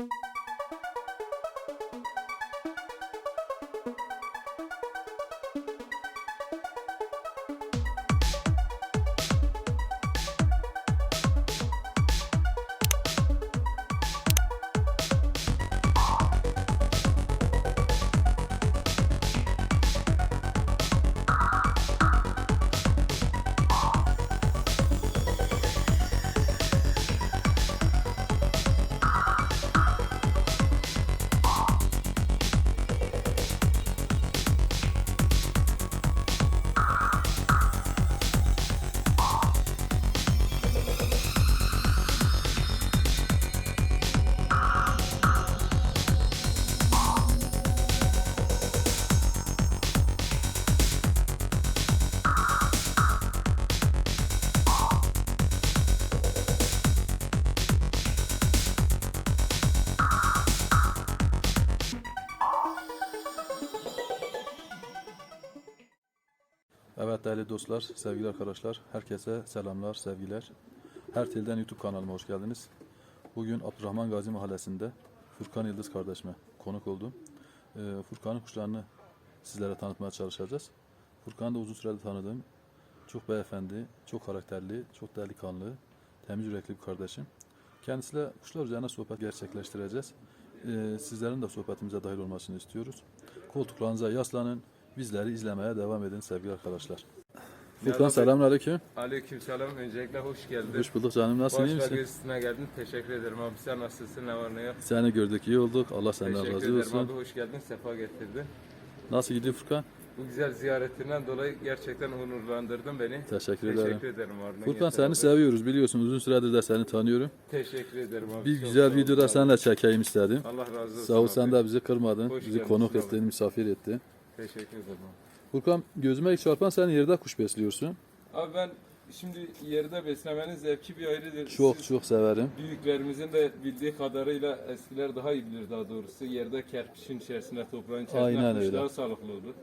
Evet değerli dostlar, sevgili arkadaşlar, herkese selamlar, sevgiler. Her Tel'den YouTube kanalıma hoş geldiniz. Bugün Abdurrahman Gazi Mahallesi'nde Furkan Yıldız kardeşime konuk oldum. Ee, Furkan'ın kuşlarını sizlere tanıtmaya çalışacağız. Furkan'ı da uzun süredir tanıdığım çok beyefendi, çok karakterli, çok delikanlı, temiz yürekli bir kardeşim. Kendisiyle kuşlar üzerine sohbet gerçekleştireceğiz. Ee, sizlerin de sohbetimize dahil olmasını istiyoruz. Koltuklarınıza yaslanın, bizleri izlemeye devam edin sevgili arkadaşlar. Furkan selamünaleyküm. Aleykümselam. Öncelikle hoş geldin. Hoş bulduk canım. Nasılsın? iyi Başka misin? gezisine geldin. Teşekkür ederim abi. Sen nasılsın? Ne var ne yok? Seni gördük, iyi olduk. Allah senden Teşekkür razı ederim olsun. abi. Hoş geldin. Sefa getirdin. Nasıl gidiyor Furkan? Bu güzel ziyaretinden dolayı gerçekten onurlandırdın beni. Teşekkür ederim. Teşekkür ederim abi. Furkan Yeter seni abi. seviyoruz biliyorsun. Uzun süredir de seni tanıyorum. Teşekkür ederim abi. Bir Çok güzel sağ ol, videoda sağ ol. seninle çekeyim istedim. Allah razı olsun. Sağ ol abi. sen de bizi kırmadın. Hoş bizi geldin konuk abi. ettin, misafir ettin. Teşekkür ederim abi. Furkan gözüme ilk çarpan sen yerde kuş besliyorsun. Abi ben şimdi yerde beslemenin zevki bir ayrıdır. Çok Siz çok severim. Büyüklerimizin de bildiği kadarıyla eskiler daha iyi bilir daha doğrusu. Yerde kerpiçin içerisinde toprağın içerisinde Aynen kuş öyle. daha sağlıklı olur.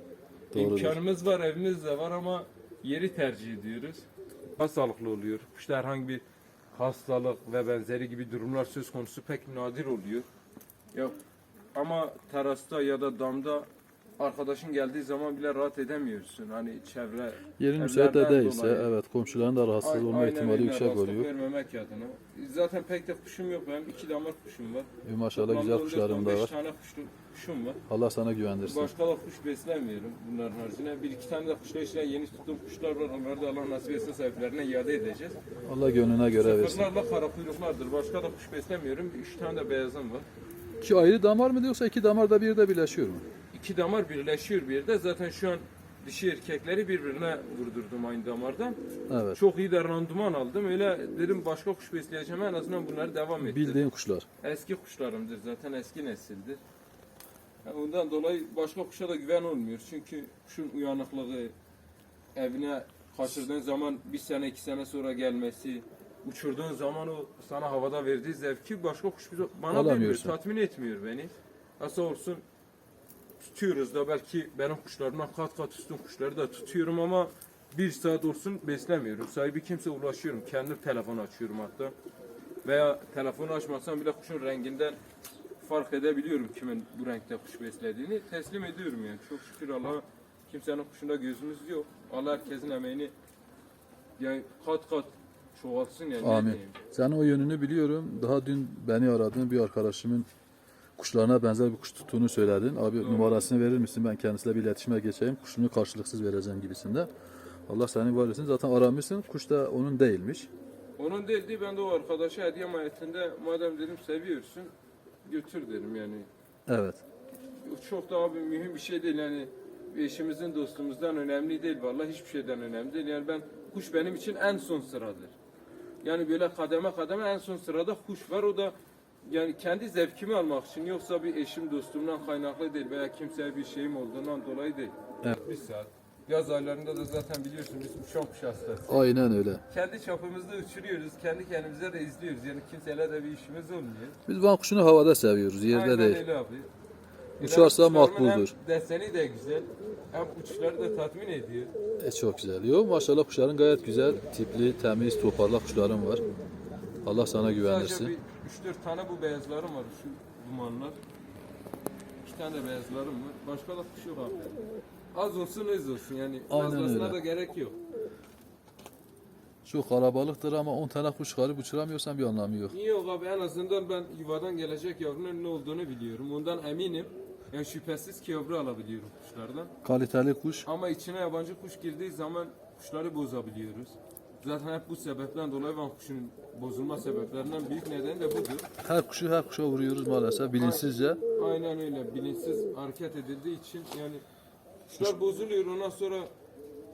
Doğrudur. İmkanımız var, evimiz de var ama yeri tercih ediyoruz. Daha sağlıklı oluyor. Kuşta herhangi bir hastalık ve benzeri gibi durumlar söz konusu pek nadir oluyor. Ya ama terasta ya da damda arkadaşın geldiği zaman bile rahat edemiyorsun. Hani çevre Yerin müsait de değilse dolayı. evet komşuların da rahatsız Ay- olma ihtimali yüksek oluyor. vermemek adına. Zaten pek de kuşum yok benim. iki damar kuşum var. E, maşallah Toplamda güzel 14, kuşlarım da 15 var. tane kuşum, kuşum var. Allah sana güvendirsin. Başka da kuş beslemiyorum bunların haricinde. Bir iki tane de kuşlar içine yeni tuttuğum kuşlar var. Onları da Allah nasip etse sahiplerine iade edeceğiz. Allah gönlüne göre versin. Sıfırlarla kara kuyruklardır. Başka da kuş beslemiyorum. Üç tane de beyazım var. İki ayrı damar mı yoksa iki damar da bir de birleşiyor mu? İki damar birleşiyor bir de. Zaten şu an dişi erkekleri birbirine vurdurdum aynı damardan. Evet. Çok iyi de randıman aldım. Öyle dedim başka kuş besleyeceğim. En azından bunları devam ettirdim. Bildiğin kuşlar. Eski kuşlarımdır zaten eski nesildir. Yani ondan dolayı başka kuşa da güven olmuyor. Çünkü kuşun uyanıklığı, evine kaçırdığın zaman bir sene iki sene sonra gelmesi, uçurduğun zaman o sana havada verdiği zevki başka kuş bana vermiyor, tatmin etmiyor beni. Nasıl olsun tutuyoruz da belki benim kuşlarımdan kat kat üstün kuşları da tutuyorum ama bir saat olsun beslemiyorum. Sahibi kimse ulaşıyorum. Kendim telefon açıyorum hatta. Veya telefonu açmasam bile kuşun renginden fark edebiliyorum kimin bu renkte kuş beslediğini. Teslim ediyorum yani. Çok şükür Allah'a kimsenin kuşunda gözümüz yok. Allah herkesin emeğini yani kat kat çoğaltsın yani. Amin. Sen o yönünü biliyorum. Daha dün beni aradın bir arkadaşımın kuşlarına benzer bir kuş tuttuğunu söyledin. Abi numarasını verir misin? Ben kendisiyle bir iletişime geçeyim. Kuşunu karşılıksız vereceğim gibisinde. Allah seni var etsin. Zaten aramışsın. Kuş da onun değilmiş. Onun değildi ben de o arkadaşa hediye mahiyetinde madem dedim seviyorsun götür dedim yani. Evet. Çok da abi mühim bir şey değil yani eşimizin dostumuzdan önemli değil vallahi hiçbir şeyden önemli değil. Yani ben kuş benim için en son sıradır. Yani böyle kademe kademe en son sırada kuş var o da yani kendi zevkimi almak için yoksa bir eşim dostumdan kaynaklı değil veya kimseye bir şeyim olduğundan dolayı değil. Evet. Bir saat. Yaz aylarında da zaten biliyorsun biz kuş hastası. Aynen öyle. Kendi çapımızda uçuruyoruz, kendi kendimize de izliyoruz. Yani kimseyle de bir işimiz olmuyor. Biz van kuşunu havada seviyoruz. Yerde Aynen değil. öyle abi. Uçarsa Kuşlarımın makbuldür. Hem deseni de güzel, hem uçuşları da tatmin ediyor. E, çok güzel. Yo maşallah kuşların gayet güzel, tipli, temiz, toparlak kuşların var. Allah sana Sadece güvendirsin. bir 3-4 tane bu beyazlarım var şu dumanlar. İki tane de beyazlarım var. Başka da kuş yok abi. Az olsun az olsun yani Aynen fazlasına öyle. da gerek yok. Çok kalabalıktır ama 10 tane kuş çıkarıp uçuramıyorsan bir anlamı yok. Niye yok abi en azından ben yuvadan gelecek yavrunun ne olduğunu biliyorum. Ondan eminim. Yani şüphesiz ki yavru alabiliyorum kuşlardan. Kaliteli kuş. Ama içine yabancı kuş girdiği zaman kuşları bozabiliyoruz. Zaten hep bu sebepten dolayı ben kuşun bozulma sebeplerinden büyük nedeni de budur. Her kuşu her kuşa vuruyoruz maalesef bilinçsizce. Aynen öyle. Bilinçsiz hareket edildiği için yani kuşlar bozuluyor ondan sonra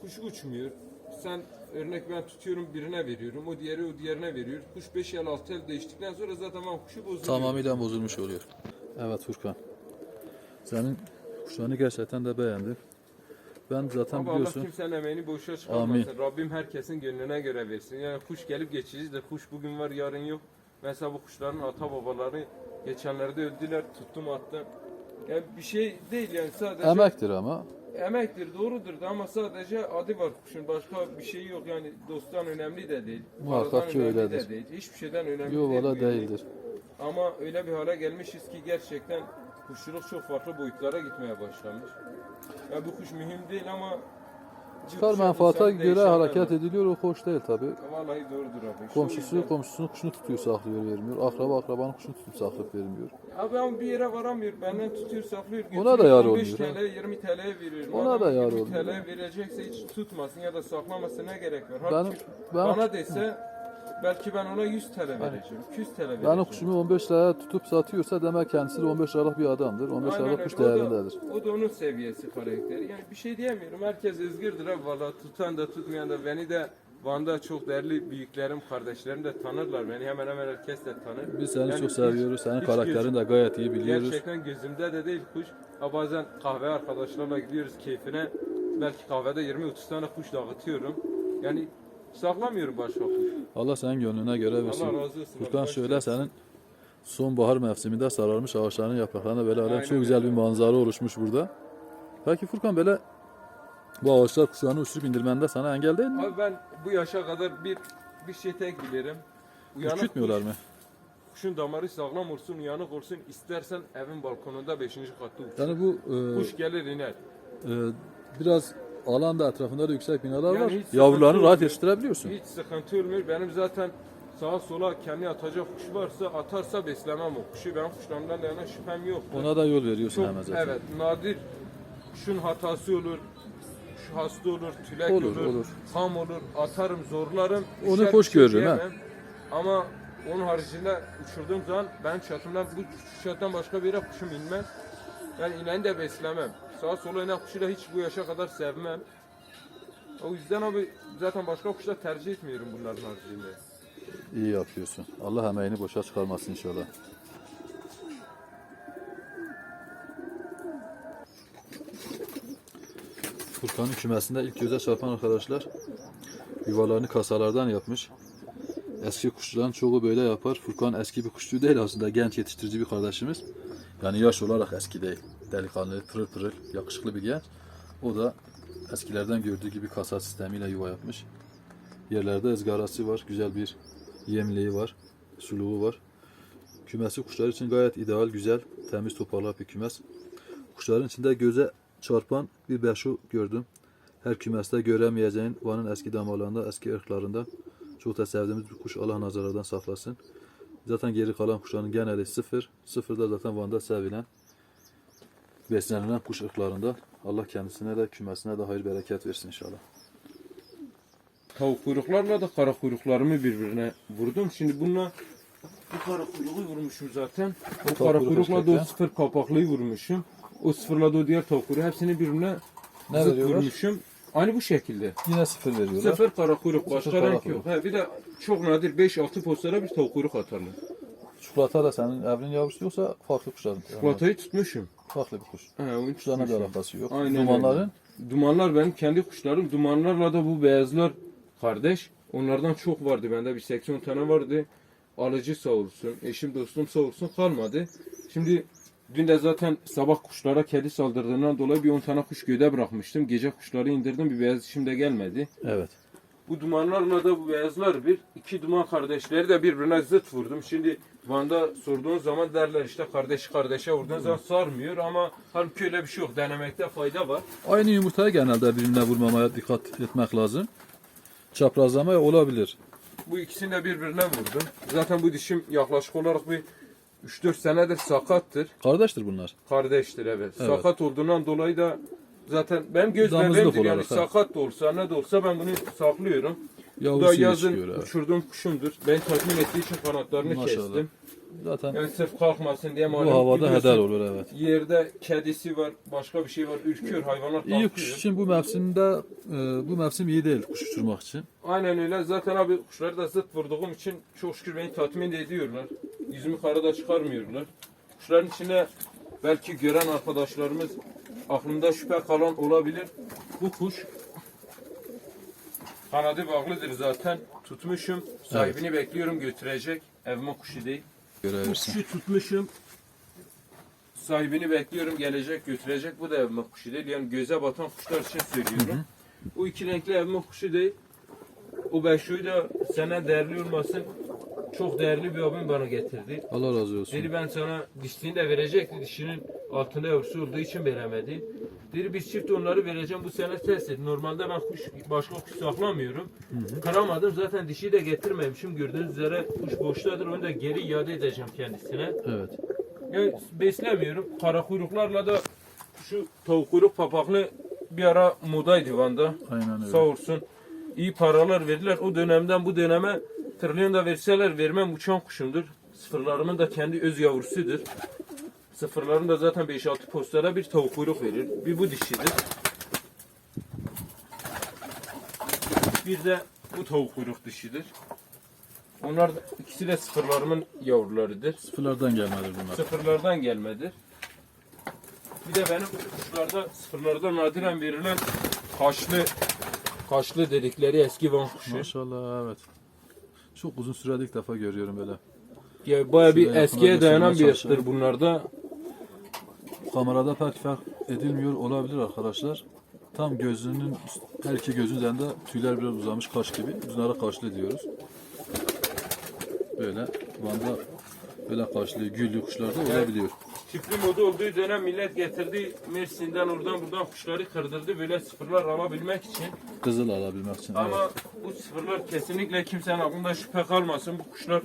kuş uçmuyor. Sen örnek ben tutuyorum birine veriyorum. O diğeri o diğerine veriyor. Kuş 5 el 6 el değiştikten sonra zaten ben kuşu bozuluyor. Tamamıyla bozulmuş oluyor. Evet Furkan. Senin kuşlarını gerçekten de beğendim. Ben zaten Allah biliyorsun kimsenin emeğini boşa çıkarmasın. Amin. Rabbim herkesin gönlüne göre versin. Yani kuş gelip geçicidir. Kuş bugün var yarın yok. Mesela bu kuşların ata babaları geçenlerde öldüler. Tuttum attım. Yani bir şey değil yani sadece emektir ama. emektir doğrudur da ama sadece adı var kuşun. Başka bir şey yok yani dosttan önemli de değil. Muhakkak ki öyledir. De değil. Hiçbir şeyden önemli Yok değil. değildir. Ama öyle bir hale gelmişiz ki gerçekten kuşçuluk çok farklı boyutlara gitmeye başlamış. Ya bu kuş mühim değil ama Çıkar kuşa menfaata göre hareket ediliyor o hoş değil tabi. Vallahi doğrudur abi. Şu Komşusu yüzden- komşusunun kuşunu tutuyor saklıyor vermiyor. Akraba akrabanın kuşunu tutup saklayıp vermiyor. Abi ama bir yere varamıyor. Benden tutuyor saklıyor. Ona da götürüyor, yar 15 olmuyor, TL 20 TL veriyorum. Ona Adam da yar 20 olmuyor. TL verecekse hiç tutmasın ya da saklamasın ne gerek var? Halbuki ben, bana dese belki ben ona 100 TL vereceğim. 200 TL vereceğim. benim kuşumu 15 liraya tutup satıyorsa demek kendisi de 15 liralık bir adamdır. 15 Aynen liralık öyle. kuş O da- değerindedir. O da onun seviyesi karakteri. Yani bir şey diyemiyorum. Herkes özgürdür abi valla. Tutan da tutmayan da beni de Van'da çok değerli büyüklerim, kardeşlerim de tanırlar. Beni hemen hemen herkes de tanır. Biz seni Yani çok hiç- seviyoruz. Senin hiç karakterini de gayet iyi biliyoruz. Gerçekten gözümde de değil kuş. Ha bazen kahve arkadaşlarla gidiyoruz keyfine. Belki kahvede 20-30 tane kuş dağıtıyorum. Yani saklamıyorum kuş. Allah senin gönlüne göre versin. Allah razı olsun. Furkan Allah şöyle senin sonbahar mevsiminde sararmış ağaçların yapraklarına böyle alem çok güzel bir manzara oluşmuş burada. Peki Furkan böyle bu ağaçlar kuşlarını uçurup indirmende sana engel değil mi? Abi ben bu yaşa kadar bir bir şey tek bilirim. Uyanık Üşütmüyorlar kuş- mı? Kuşun damarı sağlam olsun, uyanık olsun. İstersen evin balkonunda 5. katta uç. Yani bu e, Kuş gelir iner. e, biraz alanda etrafında da yüksek binalar Yani var. hiç Yavrularını rahat olmuyor. yetiştirebiliyorsun. Hiç sıkıntı olmuyor. Benim zaten sağa sola kendi atacak kuş varsa atarsa beslemem o kuşu. Ben kuşlarımdan da yana şüphem yok. Ona da yol veriyorsun Çok hemen zaten. evet nadir kuşun hatası olur. Kuş hasta olur, tülek Olur, olur, olur. ham olur, atarım, zorlarım. Onu Düşer, hoş bir şey görürüm, ha. diyemem. Ama onun haricinde uçurduğum zaman ben çatımdan bu çattan başka bir yere kuşum inmez. Ben ineni de beslemem. Sağa sola inen da hiç bu yaşa kadar sevmem. O yüzden abi zaten başka kuşlar tercih etmiyorum bunların haricinde. İyi yapıyorsun. Allah emeğini boşa çıkarmasın inşallah. Furkan'ın kümesinde ilk göze çarpan arkadaşlar yuvalarını kasalardan yapmış. Eski kuşçuların çoğu böyle yapar. Furkan eski bir kuşçu değil aslında genç yetiştirici bir kardeşimiz. Yani yaş olarak eski değil. Delikanlı, pırıl pırıl, yakışıklı bir genç. O da eskilerden gördüğü gibi kasa sistemiyle yuva yapmış. Yerlerde ızgarası var. Güzel bir yemliği var. Suluğu var. Kümesi kuşlar için gayet ideal, güzel, temiz toparlak bir kümes. Kuşların içinde göze çarpan bir beşu gördüm. Her kümeste göremeyeceğin Van'ın eski damarlarında, eski ırklarında çok da sevdiğimiz bir kuş. Allah nazarlardan saklasın. Zaten geri kalan kuşların geneli sıfır. Sıfır da zaten Van'da sevilen, beslenilen kuş ırklarında. Allah kendisine de kümesine de hayır bereket versin inşallah. Tavuk kuyruklarla da kara kuyruklarımı birbirine vurdum. Şimdi bununla bu kara kuyruğu vurmuşum zaten. O Tavuk kara kuyruk kuyrukla da o sıfır kapaklıyı vurmuşum. O sıfırla da o diğer tavuk kuyruğu hepsini birbirine Ne zıt veriyorlar? vurmuşum. Aynı bu şekilde. Yine sıfır veriyorlar. Sıfır kara kuyruk başka renk yok. He, bir de çok nadir 5-6 postlara bir tavuk kuyruk atarlar. Çikolata da senin evrin yavrusu yoksa farklı kuşların. Çikolatayı tutmuşum. Farklı bir kuş. He, onu Kuşlarına bir alakası yok. Aynen Dumanların Dumanlar benim kendi kuşlarım. Dumanlarla da bu beyazlar kardeş. Onlardan çok vardı. Bende bir 80 tane vardı. Alıcı sağ olsun. Eşim dostum sağ olsun kalmadı. Şimdi dün de zaten sabah kuşlara kedi saldırdığından dolayı bir 10 tane kuş göğde bırakmıştım. Gece kuşları indirdim. Bir beyaz işim de gelmedi. evet. Bu dumanlarla da bu beyazlar bir. iki duman kardeşleri de birbirine zıt vurdum. Şimdi Van'da sorduğun zaman derler işte kardeş kardeşe vurduğun zaman sarmıyor ama halbuki öyle bir şey yok. Denemekte fayda var. Aynı yumurtaya genelde birbirine vurmamaya dikkat etmek lazım. Çaprazlama olabilir. Bu ikisini de birbirine vurdum. Zaten bu dişim yaklaşık olarak bir 3-4 senedir sakattır. Kardeştir bunlar. Kardeştir evet. Evet. Sakat olduğundan dolayı da zaten benim göz bebeğimdir yani olarak, sakat da olsa ne de olsa ben bunu saklıyorum. Bu da Yavrusu yazın uçurduğum kuşumdur. Ben tatmin ettiği için kanatlarını Maşallah. kestim. Zaten Yani sırf kalkmasın diye bu malum havada biliyorsun, heder olur evet. Yerde kedisi var, başka bir şey var, ürküyor hayvanlar İyi kalkıyor. kuş için bu mevsimde e, bu mevsim iyi değil kuş uçurmak için. Aynen öyle. Zaten abi kuşları da zıt vurduğum için çok şükür beni tatmin ediyorlar. Yüzümü karada çıkarmıyorlar. Kuşların içinde belki gören arkadaşlarımız aklında şüphe kalan olabilir. Bu kuş kanadı bağlıdır zaten. Tutmuşum. Sahibini bekliyorum götürecek. Evime kuşu değil. Görebilirsin. kuşu tutmuşum. Sahibini bekliyorum gelecek götürecek. Bu da evime kuşu değil. Yani göze batan kuşlar için söylüyorum. Bu iki renkli evime kuşu değil. O beşuyu da sana değerli olmasın. Çok değerli bir abim bana getirdi. Allah razı olsun. Dedi ben sana dişliğini de verecekti. Dişinin altında yavrusu olduğu için veremedi. Dedi biz çift onları vereceğim bu sene test et. Normalde ben kuş başka kuş saklamıyorum. Kıramadım zaten dişi de getirmemişim. Gördüğünüz üzere kuş boştadır. Onu da geri iade edeceğim kendisine. Evet. Yani beslemiyorum. Kara kuyruklarla da şu tavuk kuyruk papaklı bir ara modaydı Van'da. Aynen öyle. Sağ olsun. İyi paralar verdiler. O dönemden bu döneme trilyon da verseler vermem uçan kuşumdur. Sıfırlarımın da kendi öz yavrusudur. Sıfırların da zaten 5-6 postlara bir tavuk kuyruk verir. Bir bu dişidir. Bir de bu tavuk kuyruk dişidir. Onlar da, ikisi de sıfırlarımın yavrularıdır. Sıfırlardan gelmedir bunlar. Sıfırlardan gelmedir. Bir de benim kuşlarda sıfırlardan nadiren verilen kaşlı kaşlı dedikleri eski van kuşu. Maşallah evet. Çok uzun süredir ilk defa görüyorum böyle. Ya baya bir eskiye dayanan bir çalışalım. bunlarda. Kamerada pek fark edilmiyor olabilir arkadaşlar. Tam gözünün her iki gözün üzerinde tüyler biraz uzamış kaş gibi. Biz onlara kaşlı diyoruz. Böyle Van'da böyle kaşlı, güllü kuşlar da olabiliyor. Çiftli modu olduğu dönem millet getirdi Mersin'den oradan buradan kuşları kırdırdı böyle sıfırlar alabilmek için. Kızıl alabilmek için. evet. Ama bu sıfırlar kesinlikle kimsenin aklında şüphe kalmasın. Bu kuşlar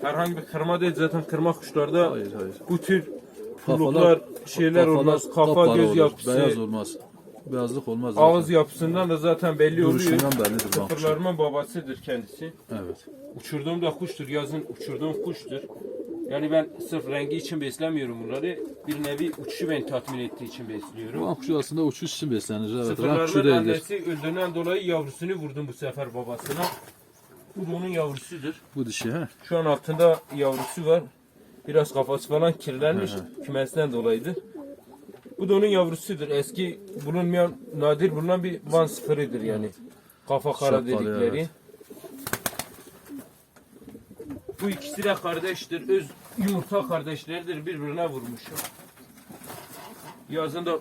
herhangi bir kırma değil zaten kırma kuşlarda Hayır hayır. bu tür Kafalar- pulluklar şeyler Kafalar olmaz. Kafa göz olur, yapısı. Beyaz olmaz. Beyazlık olmaz. zaten. Ağız yapısından da zaten belli oluyor. Duruşundan bellidir bu kuşun. Sıfırlarımın babasıdır kendisi. Evet. Uçurduğum da kuştur. Yazın uçurduğum kuştur. Yani ben sırf rengi için beslemiyorum bunları. Bir nevi uçuşu beni tatmin ettiği için besliyorum. Bu kuşu aslında uçuş için beslenir. Evet. Değildir. annesi öldüğünden dolayı yavrusunu vurdum bu sefer babasına. Bu da onun yavrusudur. Bu dişi he. Şu an altında yavrusu var. Biraz kafası falan kirlenmiş kümesten dolayıdır. Bu da onun yavrusudur. Eski bulunmayan, nadir bulunan bir Van sıfırıdır yani. Kafa kara Şapkalı, dedikleri. evet. Bu ikisi de kardeştir. Öz yumurta kardeşleridir. Birbirine vurmuşum. Yazın da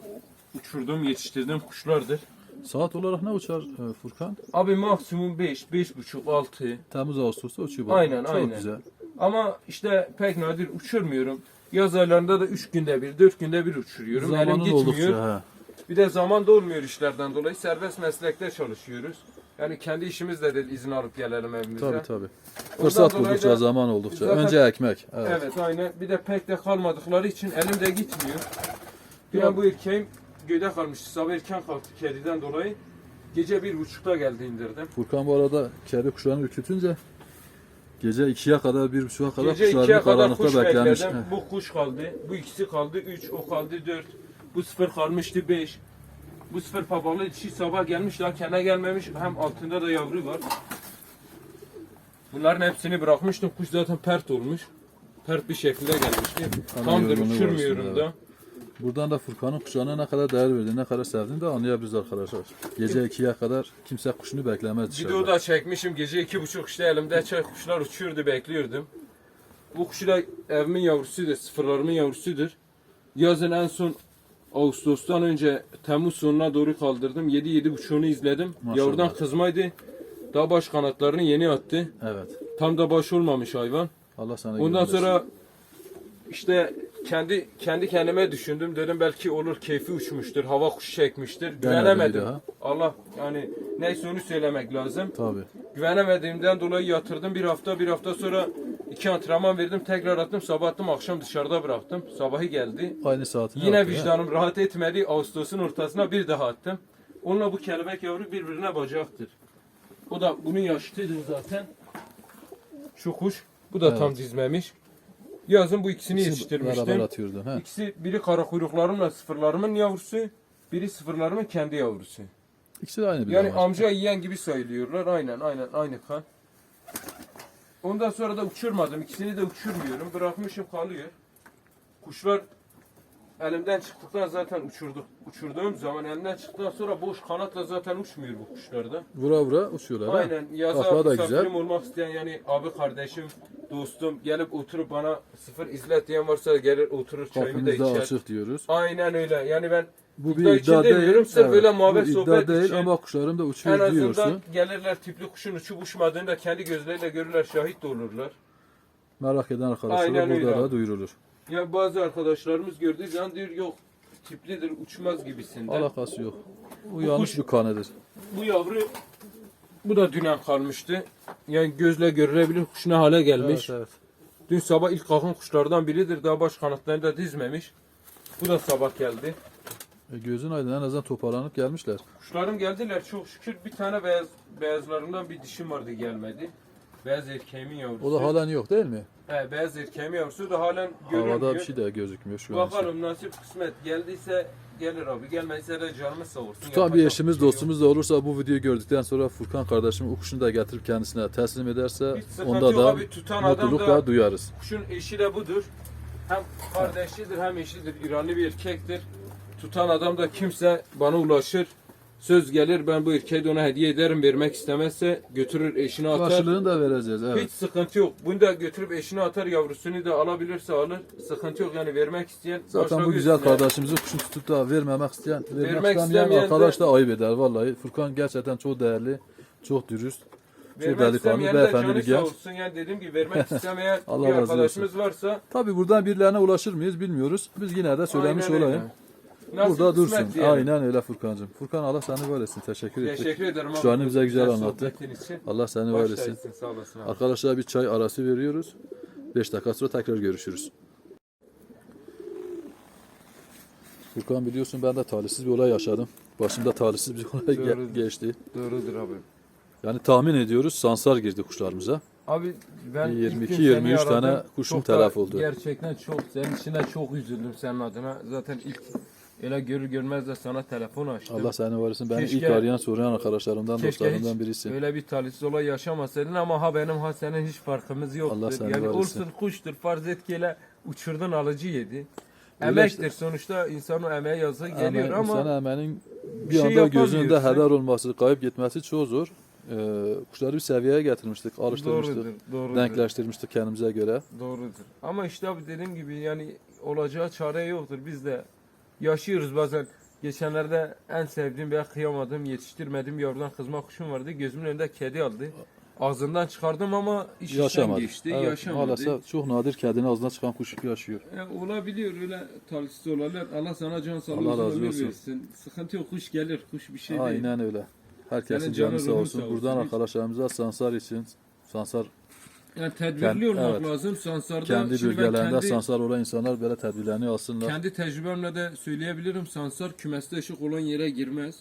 uçurduğum, yetiştirdiğim kuşlardır. Saat olarak ne uçar e, Furkan? Abi maksimum 5, 5,5, 6. Temmuz Ağustos'ta uçuyor. bu. Aynen, Çok aynen. güzel. Ama işte pek nadir uçurmuyorum. Yaz aylarında da 3 günde bir, 4 günde bir uçuruyorum. Elim Zamanın gitmiyor. oldukça he. Bir de zaman da olmuyor işlerden dolayı. Serbest meslekte çalışıyoruz. Yani kendi işimizle de izin alıp gelelim evimize. Tabii tabii. Fırsat buldukça, da zaman oldukça. zaten- Önce ekmek. Evet. Evet aynen. Bir de pek de kalmadıkları için elim de gitmiyor. Bir an bu erkeğim göğde kalmıştı. Sabah erken kalktı kediden dolayı. Gece bir buçukta geldi indirdim. Furkan bu arada kedi kuşlarını ürkütünce gece ikiye kadar, bir buçuğa kadar Gece ikiye kuşlarını kadar karanlıkta beklemiş. bekledim. Heh. Bu kuş kaldı. Bu ikisi kaldı. Üç. O kaldı dört. Bu sıfır kalmıştı beş. Bu sıfır papaklı dişi sabah gelmiş daha kendine gelmemiş. Hem altında da yavru var. Bunların hepsini bırakmıştım. Kuş zaten pert olmuş. Pert bir şekilde gelmişti. Ana Tamdır yorgunu var uçurmuyorum üstünde, da. Buradan da Furkan'ın kuşlarına ne kadar değer verdiğini, ne kadar sevdiğini de anlayabiliriz arkadaşlar. Gece ikiye kadar kimse kuşunu beklemez dışarıda. Video da çekmişim. Gece iki buçuk işte elimde çay kuşlar uçuyordu bekliyordum. Bu kuş da evimin yavrusudur. Sıfırlarımın yavrusudur. Yazın en son Ağustos'tan önce Temmuz sonuna doğru kaldırdım. 7 yedi buçuğunu izledim. Maşallah. Yavrudan kızmaydı. Daha baş kanatlarını yeni attı. Evet. Tam da baş olmamış hayvan. Allah sana Ondan sonra işte kendi kendi kendime düşündüm. Dedim belki olur keyfi uçmuştur. Hava kuşu çekmiştir. Güvenemedim. daha. Allah yani neyse onu söylemek lazım. Tabii. Güvenemediğimden dolayı yatırdım bir hafta. Bir hafta sonra iki antrenman verdim. Tekrar attım. Sabah attım. Akşam dışarıda bıraktım. Sabahı geldi. Aynı saatini Yine yaptı, he? vicdanım rahat etmedi. Ağustos'un ortasına bir daha attım. Onunla bu kelebek yavru birbirine bacaktır. O da bunun yaşıtıdır zaten. Şu kuş. Bu da tam dizmemiş. Yazın bu ikisini İkisi yetiştirmiştim. Beraber atıyordun. He. İkisi biri kara kuyruklarımla sıfırlarımın yavrusu. Biri sıfırlarımın kendi yavrusu. İkisi de aynı bir Yani damar. amca yiyen gibi sayılıyorlar. Aynen aynen aynı kan. Ondan sonra da uçurmadım. İkisini de uçurmuyorum. Bırakmışım kalıyor. Kuşlar elimden çıktıktan zaten uçurduk. Uçurduğum zaman elimden çıktıktan sonra boş kanatla zaten uçmuyor bu kuşlarda. Vura vura uçuyorlar. ha? Aynen yaza Kafa da misafirim güzel. olmak isteyen yani abi kardeşim, dostum gelip oturup bana sıfır izlet diyen varsa gelir oturur çayımı da Kapımız da içer. açık diyoruz. Aynen öyle. Yani ben Bu İddia bir için iddia değil. demiyorum, sırf böyle muhabbet, bu iddia sohbet değil için. ama kuşlarım da En uçuyor azından diyorsun. gelirler tipli kuşun uçup uçmadığını da kendi gözleriyle görürler, şahit de olurlar. Merak eden arkadaşlara Aynen burada öyle. da duyurulur. Ya bazı arkadaşlarımız gördüğü zaman diyor yok tiplidir uçmaz gibisinden. Alakası yok. Bu yanlış bir kanıdır. Bu yavru bu da dünen kalmıştı. Yani gözle görülebilir kuş ne hale gelmiş. Evet, evet. Dün sabah ilk kalkan kuşlardan biridir. Daha baş kanatlarını da dizmemiş. Bu da sabah geldi. E, gözün aydın en azından toparlanıp gelmişler. Kuşlarım geldiler çok şükür. Bir tane beyaz beyazlarından bir dişim vardı gelmedi. Beyaz erkeğimin yavrusu. O da halen yok değil mi? He, beyaz erkeğimin yavrusu da halen görünmüyor. Havada bir şey de gözükmüyor şu an. Bakalım nasip kısmet geldiyse gelir abi. Gelmezse de canımız sağ olsun. Tutan bir eşimiz şey dostumuz da olursa bu videoyu gördükten sonra Furkan kardeşim o kuşunu da getirip kendisine teslim ederse onda da abi. Tutan adam mutlulukla da duyarız. kuşun eşi de budur. Hem kardeşidir hem eşidir. İranlı bir erkektir. Tutan adam da kimse bana ulaşır. Söz gelir ben bu erkeği de ona hediye ederim. Vermek istemezse götürür eşine atar. Karşılığını da vereceğiz evet. Hiç sıkıntı yok. Bunu da götürüp eşine atar yavrusunu da alabilirse alır. Sıkıntı yok yani vermek isteyen. Zaten bu güzel birisine. kardeşimizin kuşunu tutup da vermemek isteyen, vermek, Vermek istemeyen de- arkadaş da ayıp eder vallahi. Furkan gerçekten çok değerli, çok dürüst, çok Vermek delikanlı, istemeyen de beyefendi bir genç. olsun. Yani dediğim gibi vermek istemeyen Allah bir arkadaşımız varsa Tabi buradan birilerine ulaşır mıyız bilmiyoruz. Biz yine de söylemiş aynen öyle. Nasip Burada dursun. diyelim. Aynen öyle Furkancığım. Furkan Allah seni var etsin. Teşekkür ettik. Teşekkür ederim. abi. Kuşlarını bize güzel anlattı. Allah seni var etsin. Arkadaşlar bir çay arası veriyoruz. 5 dakika sonra tekrar görüşürüz. Furkan biliyorsun ben de talihsiz bir olay yaşadım. Başımda talihsiz bir olay Doğrudur. geçti. Doğrudur abi. Yani tahmin ediyoruz sansar girdi kuşlarımıza. Abi ben Bir ilk 22, gün seni 23 aradım. tane kuşum telef oldu. Gerçekten çok senin içine çok üzüldüm senin adına. Zaten ilk öyle görür görmez de sana telefon açtım. Allah seni var etsin. Beni ilk Keşke- arayan sorayan arkadaşlarımdan, dostlarımdan birisi. öyle bir talihsiz olay yaşamasaydın ama ha benim ha senin hiç farkımız yoktur. Allah seni yani var etsin. olsun kuştur farz et ki hele uçurdun alıcı yedi. Öyle Emektir sonuçta insanın emeğe yazığı geliyor Ama ama insana emeğin bir şey anda gözünde heder olması, kayıp gitmesi çok zor. Ee, kuşları bir seviyeye getirmiştik, alıştırmıştık, doğrudur, doğrudur. denkleştirmiştik kendimize göre. Doğrudur. Ama işte dediğim gibi yani olacağı çare yoktur. Biz de yaşıyoruz bazen. Geçenlerde en sevdiğim veya kıyamadığım, yetiştirmediğim yavrudan kızma kuşum vardı. Gözümün önünde kedi aldı. Ağzından çıkardım ama iş Yaşamadı. geçti. Evet, yaşamadı. Maalesef çok nadir kedinin ağzından çıkan kuş yaşıyor. Ya olabiliyor öyle talihsiz olaylar. Allah sana can sağlığı Allah razı olsun. versin. Sıkıntı yok kuş gelir. Kuş bir şey değil. Aynen öyle. Herkesin canı canın sağ olsun. sağ olsun. Buradan arkadaşlarımıza Sansar için, Sansar Yani tedbirli olmak evet. lazım. Sansarda kendi şimdi ben bölgelerinde kendi- Sansar olan insanlar böyle tedbirlerini alsınlar. Kendi tecrübemle de söyleyebilirim. Sansar kümeste ışık olan yere girmez.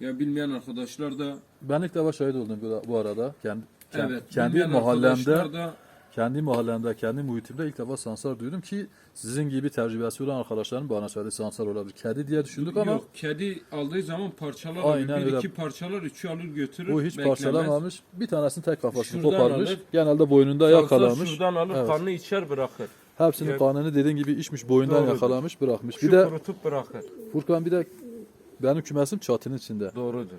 Ya bilmeyen arkadaşlar da Ben ilk defa şahit oldum bu- bu arada. Kendi, kend- evet kendi bilmeyen mahallemde arkadaşlar da kendi mahallemde, kendi muhitimde ilk defa sansar duydum ki sizin gibi tecrübesi olan arkadaşlarım bana söyledi sansar olabilir. Kedi diye düşündük ama yok kedi aldığı zaman parçalar Aynen alır. Bir öyle. iki parçalar üçü alır götürür. bu hiç beklemez. parçalamamış. Bir tanesini tek kafasını Şuradan koparmış. alır. Genelde boynunda Sansar yakalamış. şuradan alır Evet. kanını içer bırakır. Hepsinin Ya- kanını dediğin gibi içmiş, boyundan Doğrudur. yakalamış, bırakmış. Şu Bir de kurutup bırakır. Furkan bir de benim kümesim çatının içinde. Doğrudur.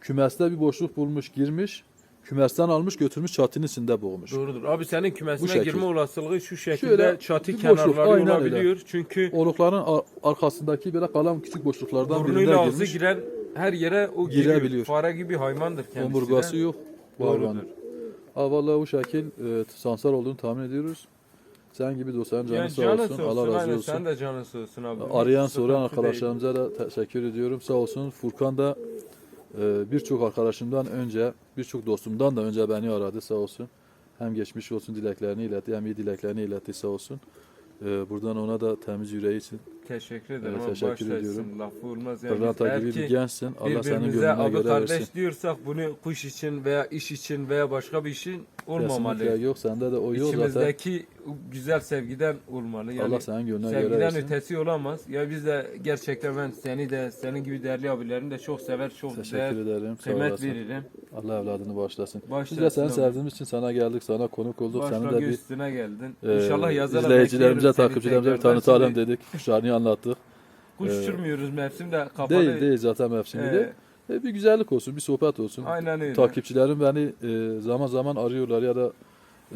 Kümeste bir boşluk bulmuş, girmiş. Kümesten almış, götürmüş çatının içinde boğmuş. Doğrudur. Abi senin Bu kümesine şekil. girme olasılığı şu şekilde Şöyle çatı bir boşluk, kenarları aynen olabiliyor. Çünkü Olukların ar- arkasındaki böyle kalan küçük boşluklardan birine burnuyla ağzı girmiş. giren her yere o giriyor. Girebiliyor. Fare gibi hayvandır kendisi. de. Omurgası yok. bu hayvanın. Doğrudur. Ha vallahi bu şekil e, sansar olduğunu tahmin ediyoruz. Sen gibi dostların canı Yani sağ canı olsun. Allah razı aynen, olsun. Sen de canın sağ olsun abi. Arayan Hiç soran sıkıntı değil. arkadaşlarımıza da teşekkür ediyorum. Sağ olsun. Furkan da birçok arkadaşımdan önce, birçok dostumdan da önce beni aradı sağ olsun. Hem geçmiş olsun dileklerini iletti, hem iyi dileklerini iletti sağ olsun. E, buradan ona da temiz yüreği için Teşekkür ederim. Evet, teşekkür ediyorum. Lafı olmaz yani. Pırlanta gibi bir gençsin. Allah senin gönlüne abi göre kardeş versin. diyorsak bunu kuş için veya iş için veya başka bir işin olmamalı. Kesinlikle yok. Sende de o yok zaten. İçimizdeki güzel sevgiden olmalı. Yani Allah senin gönlüne göre sevgiden versin. ötesi olamaz. Ya biz de gerçekten ben seni de senin gibi değerli abilerini de çok sever, çok Teşekkür değer, ederim. Kıymet veririm. Allah evladını bağışlasın. Biz de seni sevdiğimiz için sana geldik, sana konuk olduk. Başla de bir üstüne geldin. e, İnşallah yazarak izleyicilerimize, seni takipçilerimize bir tanıtalım dedik. Kuşlarını anlattık. Kuş Ee, uçurmuyoruz mevsim de kapalı. Değil değil zaten mevsimi Ee, değil. E, bir güzellik olsun, bir sohbet olsun. Aynen öyle. Takipçilerim beni e, zaman zaman arıyorlar ya da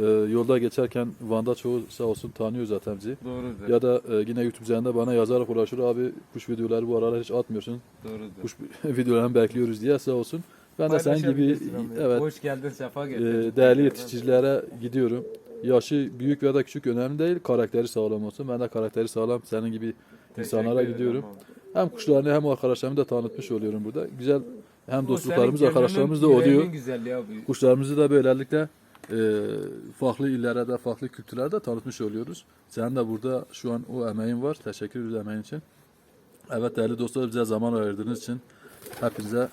e, yolda geçerken Van'da çoğu sağ olsun tanıyor zaten bizi. Doğrudur. Ya da e, yine YouTube üzerinde bana yazarak ulaşır abi kuş videoları bu aralar hiç atmıyorsun. Doğrudur. Kuş videolarını bekliyoruz diye sağ olsun. Ben de sen gibi evet Hoş geldin, sefa e, getirdin. değerli yetiştiricilere gidiyorum. Yaşı büyük ya da küçük önemli değil. Karakteri sağlam olsun. Ben de karakteri sağlam senin gibi insanlara ederim gidiyorum. Hem kuşlarını hem arkadaşlarımı da tanıtmış oluyorum burada. Güzel hem dostluklarımız, senin arkadaşlarımız da oluyor. Kuşlarımızı da böylelikle e, farklı illere de farklı kültürlere de tanıtmış oluyoruz. Sen de burada şu an o emeğin var. Teşekkür ederiz emeğin için. Evet değerli dostlar bize zaman ayırdığınız için hepinize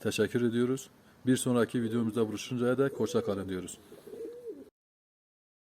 teşekkür ediyoruz. Bir sonraki videomuzda buluşuncaya dek hoşça kalın diyoruz.